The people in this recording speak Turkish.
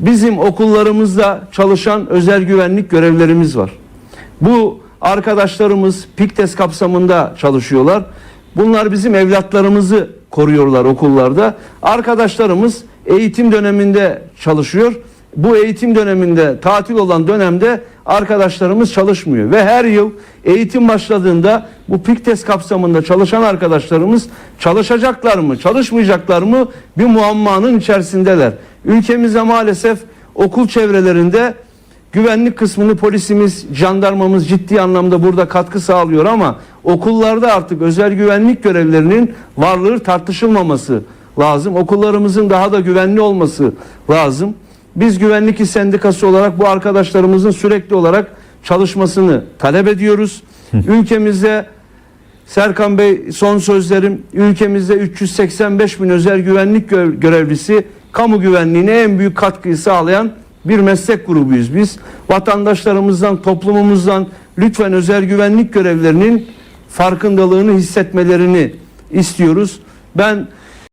Bizim okullarımızda çalışan özel güvenlik görevlerimiz var. Bu arkadaşlarımız PİKTES kapsamında çalışıyorlar. Bunlar bizim evlatlarımızı koruyorlar okullarda. Arkadaşlarımız eğitim döneminde çalışıyor. Bu eğitim döneminde tatil olan dönemde arkadaşlarımız çalışmıyor ve her yıl eğitim başladığında bu PİKTES kapsamında çalışan arkadaşlarımız çalışacaklar mı, çalışmayacaklar mı bir muammanın içerisindeler. Ülkemize maalesef okul çevrelerinde Güvenlik kısmını polisimiz, jandarmamız ciddi anlamda burada katkı sağlıyor ama okullarda artık özel güvenlik görevlerinin varlığı tartışılmaması lazım. Okullarımızın daha da güvenli olması lazım. Biz Güvenlik İş Sendikası olarak bu arkadaşlarımızın sürekli olarak çalışmasını talep ediyoruz. Ülkemizde Serkan Bey son sözlerim ülkemizde 385 bin özel güvenlik gö- görevlisi kamu güvenliğine en büyük katkıyı sağlayan bir meslek grubuyuz biz. Vatandaşlarımızdan, toplumumuzdan lütfen özel güvenlik görevlerinin farkındalığını hissetmelerini istiyoruz. Ben